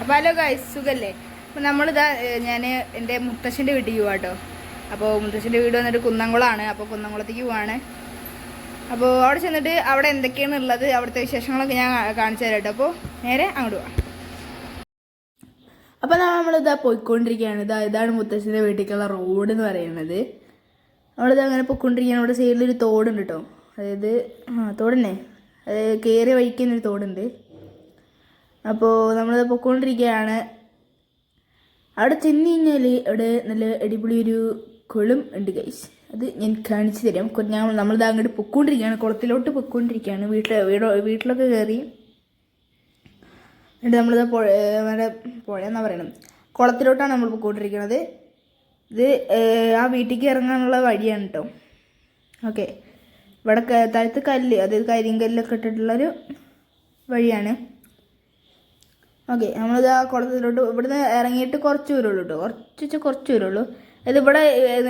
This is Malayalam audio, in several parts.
അപ്പോൾ ഹലോ ഗൈസ് സുഖല്ലേ? അപ്പോൾ നമ്മളിതാ ഞാൻ എന്റെ മുത്തശ്ശന്റെ വീട്ടിൽ പോവാ കേട്ടോ അപ്പോൾ മുത്തശ്ശന്റെ വീട് വന്നിട്ട് കുന്നംകുളമാണ് അപ്പോൾ കുന്നംകുളത്തേക്ക് പോവാണ്. അപ്പോൾ അവിടെ ചെന്നിട്ട് അവിടെ എന്തൊക്കെയാണ് ഉള്ളത് അവിടുത്തെ വിശേഷങ്ങളൊക്കെ ഞാൻ കാണിച്ചു തരാം കേട്ടോ അപ്പോൾ നേരെ അങ്ങോട്ട് പോവാം. അപ്പോൾ നമ്മളിതാ പോയിക്കൊണ്ടിരിക്കുകയാണ്. ഇതാ ഇതാണ് മുത്തശ്ശന്റെ വീട്ടിലേക്കുള്ള റോഡ് എന്ന് പറയുന്നത്. നമ്മളിത് അങ്ങനെ പോയിക്കൊണ്ടിരിക്കുകയാണ്. അവിടെ സൈഡിലൊരു തോടുണ്ട് കേട്ടോ അതായത് ആ തോടന്നെ അതായത് കയറിയ വഴിക്കുന്നൊരു തോടുണ്ട്. അപ്പോൾ നമ്മൾ പൊക്കോണ്ടിരിക്കുകയാണ് അവിടെ ചെന്ന് കഴിഞ്ഞാൽ അവിടെ നല്ല അടിപൊളി ഒരു കുളം ഉണ്ട് ഗൈസ് അത് ഞാൻ കാണിച്ചു തരാം. ഞാൻ നമ്മളിത് അങ്ങോട്ട് പൊക്കോണ്ടിരിക്കുകയാണ് കുളത്തിലോട്ട് പൊക്കോണ്ടിരിക്കുകയാണ് വീട്ടിൽ വീടോ വീട്ടിലൊക്കെ കയറി എന്നിട്ട് നമ്മളിത് പുഴ നമ്മുടെ പുഴ എന്നാ പറയണം കുളത്തിലോട്ടാണ് നമ്മൾ പൊക്കോണ്ടിരിക്കുന്നത് ഇത് ആ വീട്ടിലേക്ക് ഇറങ്ങാനുള്ള വഴിയാണ് കേട്ടോ ഓക്കെ. ഇവിടെ താഴത്ത് കല്ല് അതായത് കരിങ്കല്ലൊക്കെ ഇട്ടിട്ടുള്ളൊരു വഴിയാണ്. ഓക്കെ നമ്മളിത് ആ കുളത്തിലോട്ട് ഇവിടുന്ന് ഇറങ്ങിയിട്ട് കുറച്ച് ദൂരമുള്ളൂ കേട്ടോ. കുറച്ച് കുറച്ച് ദൂരമുള്ളൂ. അത് ഇവിടെ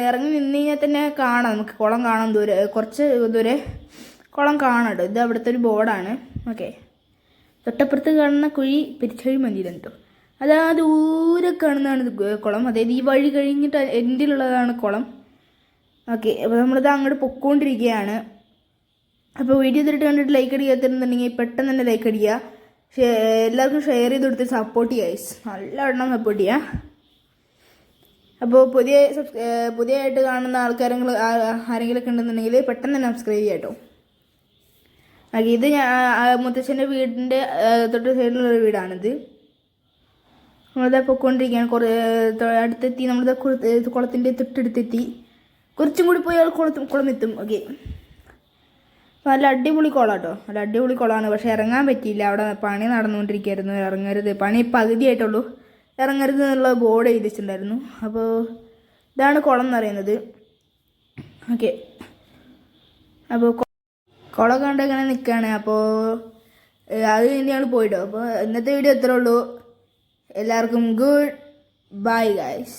ഇറങ്ങി നിന്ന് കഴിഞ്ഞാൽ തന്നെ കാണാം നമുക്ക്. കുളം കാണാൻ ദൂരെ കുറച്ച് ദൂരെ കുളം കാണാം കേട്ടോ. ഇത് അവിടുത്തെ ഒരു ബോർഡാണ്. ഓക്കെ. തൊട്ടപ്പുറത്ത് കാണുന്ന കുഴി പെരിച്ചഴി മന്ദിരം കേട്ടോ. അത് ദൂരെ കാണുന്നതാണ് കുളം. അതായത് ഈ വഴി കഴിഞ്ഞിട്ട് എൻഡിലുള്ളതാണ് കുളം. ഓക്കെ അപ്പോൾ നമ്മളിത് അങ്ങോട്ട് പൊക്കോണ്ടിരിക്കുകയാണ് അപ്പോൾ വീഡിയോ ഇതിട്ട് കണ്ടിട്ട് ലൈക്ക് അടിക്കാത്തിരുന്നുണ്ടെങ്കിൽ പെട്ടെന്ന് തന്നെ ലൈക്ക് അടിക്കുക. എല്ലാവർക്കും ഷെയർ ചെയ്ത് കൊടുത്ത് സപ്പോർട്ട് ചെയ്യുക. നല്ല എണ്ണം സപ്പോർട്ട് ചെയ്യുക അപ്പോൾ പുതിയ പുതിയതായിട്ട് കാണുന്ന ആൾക്കാരെങ്കിലും ആരെങ്കിലും ഒക്കെ ഉണ്ടെന്നുണ്ടെങ്കിൽ പെട്ടെന്ന് തന്നെ സബ്സ്ക്രൈബ് ചെയ്യാം കേട്ടോ. ഇത് ഞാൻ മുത്തച്ഛന്റെ വീടിന്റെ തൊട്ട് സൈഡിലുള്ള വീടാണിത്. നമ്മളിതാ പൊയ്ക്കൊണ്ടിരിക്കുകയാണ് കുറേ അടുത്തെത്തി നമ്മളിതാ കുളത്തിന്റെ തൊട്ടടുത്തെത്തി. കുറച്ചും കൂടി പോയാൽ കുളത്തും കുളം എത്തും ഓക്കെ നല്ല അടിപൊളി കുളം കേട്ടോ നല്ല അടിപൊളി കുളമാണ് പക്ഷെ ഇറങ്ങാൻ പറ്റിയില്ല. അവിടെ പണി നടന്നുകൊണ്ടിരിക്കുകയായിരുന്നു. ഇറങ്ങരുത്. പണി പകുതിയായിട്ടുള്ളൂ. ഇറങ്ങരുത് എന്നുള്ള ബോർഡ് എഴുതിച്ചിട്ടുണ്ടായിരുന്നു. അപ്പോൾ ഇതാണ് കുളം എന്ന് പറയുന്നത്. ഓക്കെ. അപ്പോൾ കുളം കണ്ട് ഇങ്ങനെ നിൽക്കുകയാണ്. അപ്പോൾ അത് കഴിഞ്ഞാണ് പോയിട്ടോ. അപ്പോൾ ഇന്നത്തെ വീഡിയോ ഇത്രേ ഉള്ളൂ. എല്ലാവർക്കും ഗുഡ് ബൈ ഗൈസ്.